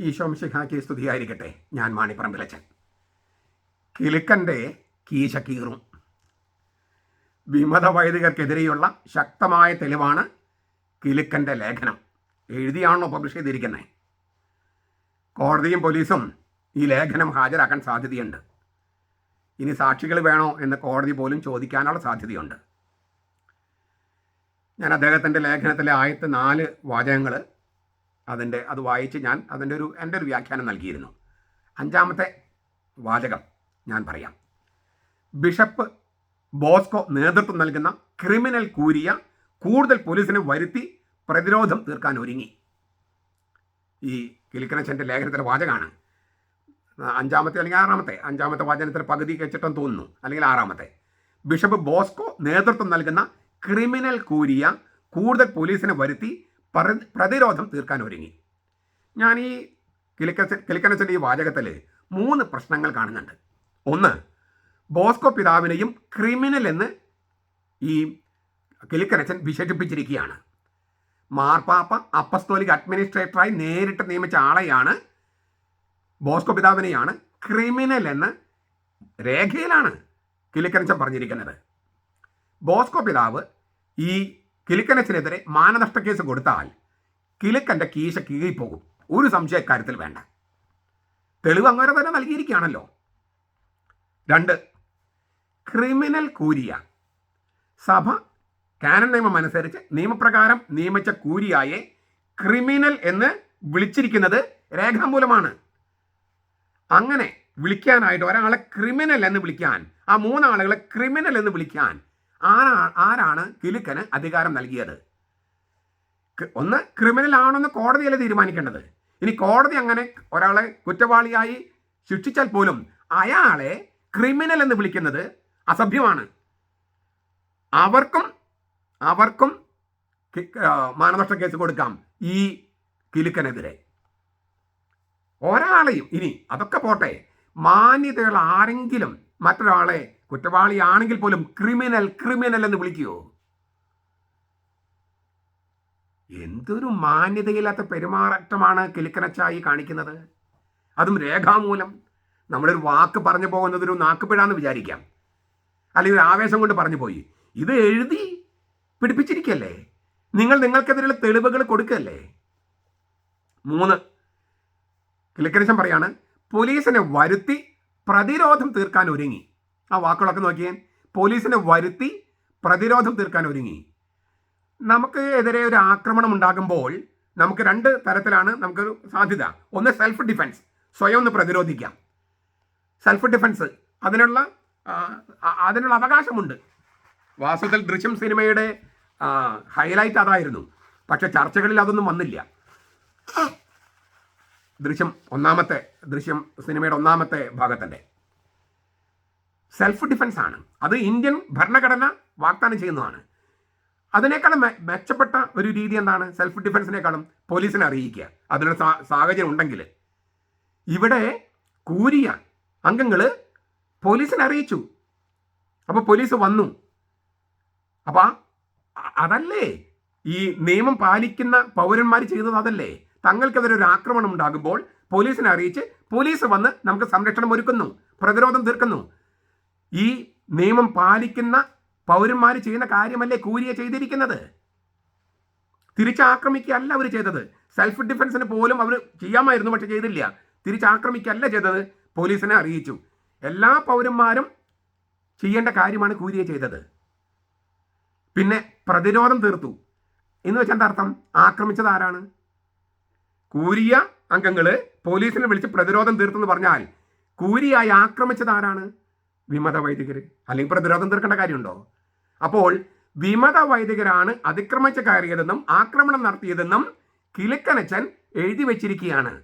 ഈശോംശിഹാക്കി സ്തുതിയായിരിക്കട്ടെ ഞാൻ മാണിപ്പറമ്പിലച്ചൻ. കിലുക്കന്റെ കീശ കീറും വിമത വൈദികർക്കെതിരെയുള്ള ശക്തമായ തെളിവാണ് കിലുക്കന്റെ ലേഖനം. എഴുതിയാണോ പബ്ലിഷ് ചെയ്തിരിക്കുന്നത് കോടതിയും പോലീസും ഈ ലേഖനം ഹാജരാക്കാൻ സാധ്യതയുണ്ട്. ഇനി സാക്ഷികൾ വേണോ എന്ന് കോടതി പോലും ചോദിക്കാനുള്ള സാധ്യതയുണ്ട്. ഞാൻ അദ്ദേഹത്തിന്റെ ലേഖനത്തിലെ ആയത്ത് നാല് വാചകങ്ങൾ അതിന്റെ അത് വായിച്ച് ഞാൻ അതിന്റെ ഒരു എന്റെ ഒരു വ്യാഖ്യാനം നൽകിയിരുന്നു. അഞ്ചാമത്തെ വാചകം ഞാൻ പറയാം. ബിഷപ്പ് ബോസ്കോ നേതൃത്വം നൽകുന്ന ക്രിമിനൽ കൂരിയ കൂടുതൽ പോലീസിനെ വരുത്തി പ്രതിരോധം തീർക്കാൻ ഒരുങ്ങി. ഈ കിലിക്കനച്ചന്റെ ലേഖനത്തിലെ വാചകമാണ്. അഞ്ചാമത്തെ അല്ലെങ്കിൽ ആറാമത്തെ? അഞ്ചാമത്തെ വാചനത്തിൽ പകുതി വെച്ചിട്ടെന്ന് തോന്നുന്നു. അല്ലെങ്കിൽ ആറാമത്തെ. ബിഷപ്പ് ബോസ്കോ നേതൃത്വം നൽകുന്ന ക്രിമിനൽ കൂരിയ കൂടുതൽ പോലീസിനെ വരുത്തി പ്രതിരോധം തീർക്കാൻ ഒരുങ്ങി. ഞാൻ ഈ കിലിക്കച്ച കിലിക്കനസിന്റെ ഈ വാചകത്തിൽ മൂന്ന് പ്രശ്നങ്ങൾ കാണുന്നുണ്ട്. ഒന്ന് ബോസ്കോ പിതാവിനെയും ക്രിമിനൽ എന്ന് ഈ കിലിക്കനച്ചൻ വിശേഷിപ്പിച്ചിരിക്കുകയാണ്. മാർപ്പാപ്പ അപ്പസ്തോലിക് അഡ്മിനിസ്ട്രേറ്ററായി നേരിട്ട് നിയമിച്ച ആളെയാണ് ബോസ്കോ പിതാവിനെയാണ് ക്രിമിനൽ എന്ന് രേഖയിലാണ് കിലിക്കനച്ചൻ പറഞ്ഞിരിക്കുന്നത്. ബോസ്കോ പിതാവ് ഈ കിലിക്കനച്ചനെതിരെ മാനനഷ്ട കേസ് കൊടുത്താൽ കിലുക്കന്റെ കീശ കീഴിപ്പോകും ഒരു സംശയ കാര്യത്തിൽ വേണ്ട. തെളിവ് അങ്ങനെ തന്നെ നൽകിയിരിക്കുകയാണല്ലോ. രണ്ട് ക്രിമിനൽ കൂരിയ. സഭ കാനൻ നിയമം അനുസരിച്ച് നിയമപ്രകാരം നിയമിച്ച കൂരിയായെ ക്രിമിനൽ എന്ന് വിളിച്ചിരിക്കുന്നത് രേഖാമൂലമാണ്. അങ്ങനെ വിളിക്കാനായിട്ട് ഒരാളെ ക്രിമിനൽ എന്ന് വിളിക്കാൻ ആ മൂന്നാളുകളെ ക്രിമിനൽ എന്ന് വിളിക്കാൻ ആരാ ആരാണ് കിലുക്കന് അധികാരം നൽകിയത്? ഒന്ന് ക്രിമിനൽ ആണെന്ന് കോടതിയല്ലേ തീരുമാനിക്കേണ്ടത്? ഇനി കോടതി അങ്ങനെ ഒരാളെ കുറ്റവാളിയായി ശിക്ഷിച്ചാൽ പോലും അയാളെ ക്രിമിനൽ എന്ന് വിളിക്കുന്നത് അസഭ്യമാണ്. അവർക്കും അവർക്കും മാനനഷ്ട കേസ് കൊടുക്കാം ഈ കിലുക്കനെതിരെ. ഒരാളെയും ഇനി അതൊക്കെ പോട്ടെ മാന്യതകൾ ആരെങ്കിലും മറ്റൊരാളെ കുറ്റവാളിയാണെങ്കിൽ പോലും ക്രിമിനൽ ക്രിമിനൽ എന്ന് വിളിക്കുമോ എന്തൊരു മാന്യതയില്ലാത്ത പെരുമാറ്റമാണ് കിലുക്കനച്ചായി കാണിക്കുന്നത്. അതും രേഖാമൂലം. നമ്മളൊരു വാക്ക് പറഞ്ഞു പോകുന്നത് ഒരു നാക്കുപിഴാന്ന് വിചാരിക്കാം. അല്ലെങ്കിൽ ഒരു ആവേശം കൊണ്ട് പറഞ്ഞു പോയി. ഇത് എഴുതി പിടിപ്പിച്ചിരിക്കല്ലേ? നിങ്ങൾ നിങ്ങൾക്കെതിരെയുള്ള തെളിവുകൾ കൊടുക്കല്ലേ? മൂന്ന്. കിളിക്കരശം പറയാണ് പോലീസിനെ വരുത്തി പ്രതിരോധം തീർക്കാൻ ഒരുങ്ങി. ആ വാക്കുകളൊക്കെ നോക്കിയേ. പോലീസിനെ വരുത്തി പ്രതിരോധം തീർക്കാൻ ഒരുങ്ങി. നമുക്ക് എതിരെ ഒരു ആക്രമണം ഉണ്ടാകുമ്പോൾ നമുക്ക് രണ്ട് തരത്തിലാണ് നമുക്കൊരു സാധ്യത. ഒന്ന് സെൽഫ് ഡിഫെൻസ് സ്വയം ഒന്ന് പ്രതിരോധിക്കാം. സെൽഫ് ഡിഫെൻസ് അതിനുള്ള അതിനുള്ള അവകാശമുണ്ട്. വാസ്തവത്തിൽ ദൃശ്യം സിനിമയുടെ ഹൈലൈറ്റ് അതായിരുന്നു. പക്ഷെ ചർച്ചകളിൽ അതൊന്നും വന്നില്ല. ദൃശ്യം ഒന്നാമത്തെ ദൃശ്യം സിനിമയുടെ ഒന്നാമത്തെ ഭാഗത്തിന്റെ സെൽഫ് ഡിഫൻസ് ആണ്. അത് ഇന്ത്യൻ ഭരണഘടന വാഗ്ദാനം ചെയ്യുന്നതാണ്. അതിനേക്കാളും മെച്ചപ്പെട്ട ഒരു രീതി എന്താണ്? സെൽഫ് ഡിഫെൻസിനേക്കാളും പോലീസിനെ അറിയിക്കുക. അതിനുള്ള സാഹചര്യം ഉണ്ടെങ്കിൽ. ഇവിടെ കൂരിയ അംഗങ്ങൾ പോലീസിനെ അറിയിച്ചു. അപ്പോൾ പോലീസ് വന്നു. അപ്പോൾ അതല്ലേ? ഈ നിയമം പാലിക്കുന്ന പൗരന്മാർ ചെയ്യുന്നത് അതല്ലേ? തങ്ങൾക്കെതിരെ ഒരു ആക്രമണം ഉണ്ടാകുമ്പോൾ പോലീസിനെ അറിയിച്ച് പോലീസ് വന്ന് നമുക്ക് സംരക്ഷണം ഒരുക്കുന്നു. പ്രതിരോധം തീർക്കുന്നു. ഈ നിയമം പാലിക്കുന്ന പൗരന്മാർ ചെയ്യുന്ന കാര്യമല്ലേ കൂരിയ ചെയ്തിരിക്കുന്നത്? തിരിച്ചാക്രമിക്കുകയല്ല അവർ ചെയ്തത്. സെൽഫ് ഡിഫെൻസിന് പോലും അവർ ചെയ്യാമായിരുന്നു പക്ഷെ ചെയ്തില്ല. തിരിച്ചാക്രമിക്കുകയല്ല ചെയ്തത്. പോലീസിനെ അറിയിച്ചു. എല്ലാ പൗരന്മാരും ചെയ്യേണ്ട കാര്യമാണ് കൂരിയ ചെയ്തത്. പിന്നെ പ്രതിരോധം തീർത്തു. എന്ന് വെച്ചാൽ എന്താ അർത്ഥം? ആക്രമിച്ചത് ആരാണ്? കൂരിയ അംഗങ്ങൾ പോലീസിനെ വിളിച്ച് പ്രതിരോധം തീർത്തു എന്ന് പറഞ്ഞാൽ കൂരിയായി ആക്രമിച്ചത് ആരാണ്? വിമത വൈദികർ അല്ലെങ്കിൽ പ്രതിരോധം തീർക്കേണ്ട കാര്യമുണ്ടോ? അപ്പോൾ വിമത വൈദികരാണ് അതിക്രമിച്ച് കയറിയതെന്നും ആക്രമണം നടത്തിയതെന്നും കിളിക്കനച്ചൻ എഴുതി വെച്ചിരിക്കുകയാണ്.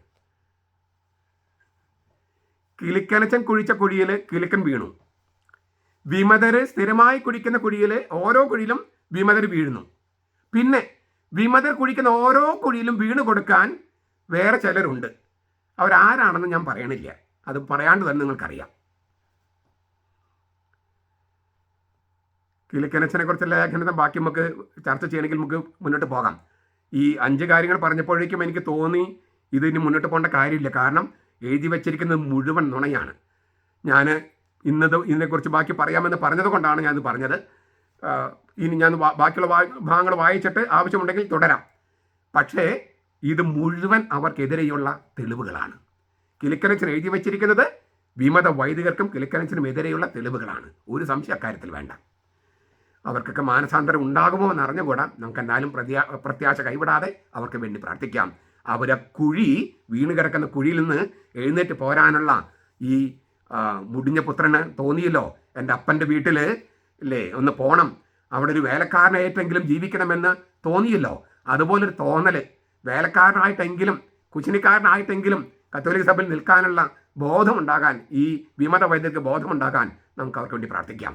കിളിക്കനച്ചൻ കുഴിച്ച കുഴിയിൽ കിളിക്കൻ വീണു. വിമതര് സ്ഥിരമായി കുഴിക്കുന്ന കുഴിയിൽ ഓരോ കുഴിയിലും വിമതർ വീഴുന്നു. പിന്നെ വിമതർ കുഴിക്കുന്ന ഓരോ കുഴിയിലും വീണ് കൊടുക്കാൻ വേറെ ചിലരുണ്ട്. അവരാരാണെന്ന് ഞാൻ പറയണില്ല. അത് പറയാണ്ട് തന്നെ നിങ്ങൾക്കറിയാം. കിളിക്കനച്ചനെ കുറിച്ചുള്ള ലേഖനം ബാക്കി നമുക്ക് ചർച്ച ചെയ്യണമെങ്കിൽ നമുക്ക് മുന്നോട്ട് പോകാം. ഈ അഞ്ച് കാര്യങ്ങൾ പറഞ്ഞപ്പോഴേക്കും എനിക്ക് തോന്നി ഇതിന് മുന്നോട്ട് പോകേണ്ട കാര്യമില്ല. കാരണം എഴുതി വച്ചിരിക്കുന്നത് മുഴുവൻ നുണയാണ്. ഞാൻ ഇന്നത് ഇതിനെക്കുറിച്ച് ബാക്കി പറയാമെന്ന് പറഞ്ഞത് കൊണ്ടാണ് ഞാനിത് പറഞ്ഞത്. ഇനി ഞാൻ ബാക്കിയുള്ള ഭാഗങ്ങൾ വായിച്ചിട്ട് ആവശ്യമുണ്ടെങ്കിൽ തുടരാം. പക്ഷേ ഇത് മുഴുവൻ അവർക്കെതിരെയുള്ള തെളിവുകളാണ്. കിളിക്കനച്ചൻ എഴുതി വച്ചിരിക്കുന്നത് വിമത വൈദികർക്കും കിളിക്കനച്ചനും എതിരെയുള്ള തെളിവുകളാണ്. ഒരു സംശയ അക്കാര്യത്തിൽ വേണ്ട. അവർക്കൊക്കെ മാനസാന്തരം ഉണ്ടാകുമോ എന്ന് അറിഞ്ഞുകൂടാ നമുക്ക് എന്തായാലും പ്രത്യാ പ്രത്യാശ കൈവിടാതെ അവർക്ക് വേണ്ടി പ്രാർത്ഥിക്കാം. അവരെ കുഴി വീണ് കിടക്കുന്ന കുഴിയിൽ നിന്ന് എഴുന്നേറ്റ് പോരാനുള്ള ഈ മുടിഞ്ഞ പുത്രന് തോന്നിയല്ലോ? എന്റെ അപ്പന്റെ വീട്ടിൽ ഇല്ലേ ഒന്ന് പോണം. അവിടെ ഒരു വേലക്കാരനായിട്ടെങ്കിലും ജീവിക്കണമെന്ന് തോന്നിയല്ലോ? അതുപോലൊരു തോന്നൽ വേലക്കാരനായിട്ടെങ്കിലും കുശിനിക്കാരനായിട്ടെങ്കിലും കത്തോലിക്ക സഭയിൽ നിൽക്കാനുള്ള ബോധമുണ്ടാകാൻ ഈ വിമത വൈദ്യർക്ക് ബോധമുണ്ടാകാൻ നമുക്ക് അവർക്ക് വേണ്ടി പ്രാർത്ഥിക്കാം.